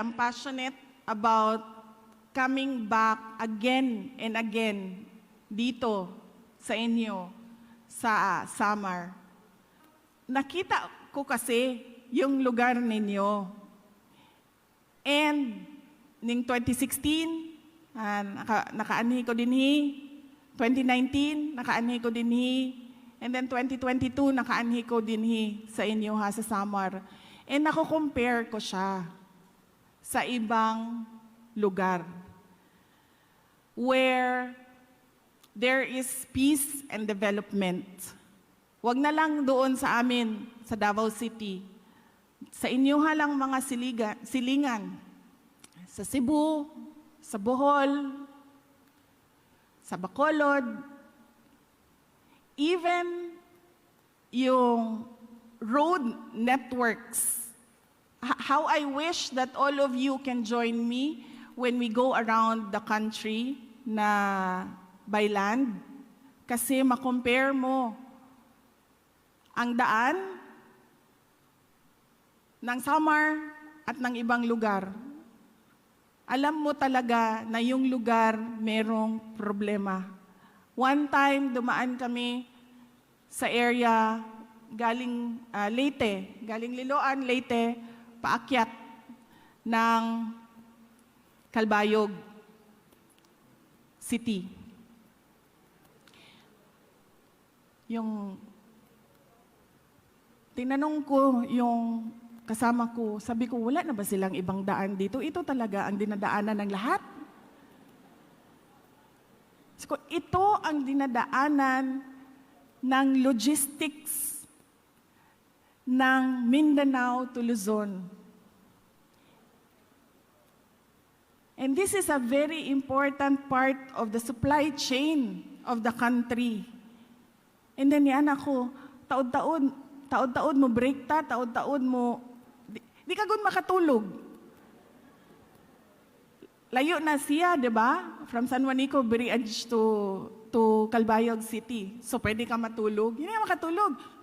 I'm passionate about coming back again and again dito sa inyo sa Samar. Nakita ko kasi yung lugar ninyo. And ning 2016, ah, naka, nakaanhi ko din hi. 2019, nakaanhi ko din hi. And then 2022, nakaanhi ko din hi sa inyo ha, sa Samar. And nako-compare ko siya sa ibang lugar where there is peace and development. Huwag na lang doon sa amin, sa Davao City. Sa inyo halang mga siliga, silingan. Sa Cebu, sa Bohol, sa Bacolod, even yung road networks. How I wish that all of you can join me when we go around the country na by land. Kasi makompare mo ang daan ng Samar at ng ibang lugar. Alam mo talaga na yung lugar merong problema. One time, dumaan kami sa area galing ah, Leyte, galing Liloan, Leyte, paakyat ng Kalbayog City. Yung tinanong ko yung kasama ko, sabi ko, wala na ba silang ibang daan dito? Ito talaga ang dinadaanan ng lahat. Ko, ito ang dinadaanan ng logistics ng Mindanao to Luzon. And this is a very important part of the supply chain of the country. And then yan ako, taod-taon, taod-taon mo break ta, taod-taon mo, di, di ka gun makatulog. Layo na siya, di ba? From San Juanico Bridge to, to Calbayog City. So pwede ka matulog. Hindi ka makatulog.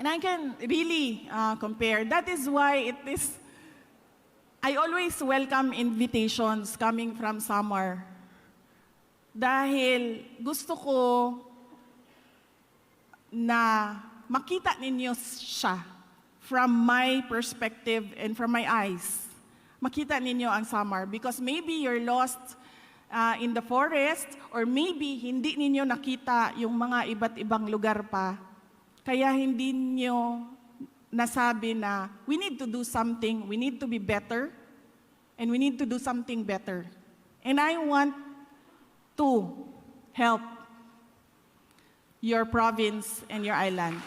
And I can really uh, compare. That is why it is, I always welcome invitations coming from Samar. Dahil gusto ko na makita ninyo siya from my perspective and from my eyes. Makita ninyo ang Samar because maybe you're lost uh, in the forest or maybe hindi ninyo nakita yung mga iba't ibang lugar pa. Kaya hindi nyo nasabi na we need to do something, we need to be better, and we need to do something better. And I want to help your province and your island.